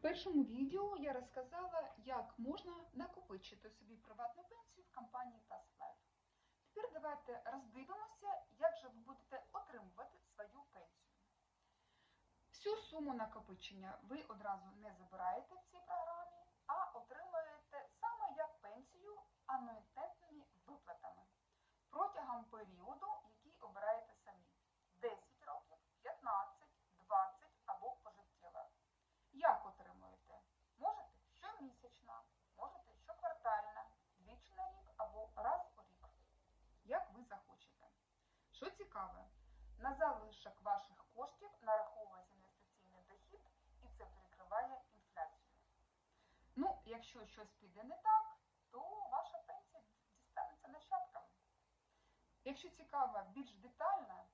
В першому відео я розказала, як можна накопичити собі приватну пенсію в компанії TaskLife. Тепер давайте роздивимося, як же ви будете отримувати свою пенсію. Всю суму накопичення ви одразу не забираєте в цій Що на залишок ваших коштів нараховується інвестиційний дохід і це перекриває інфляцію. Ну, якщо щось піде не так, то ваша пенсія дістанеться нащадкам. Якщо цікаво більш детально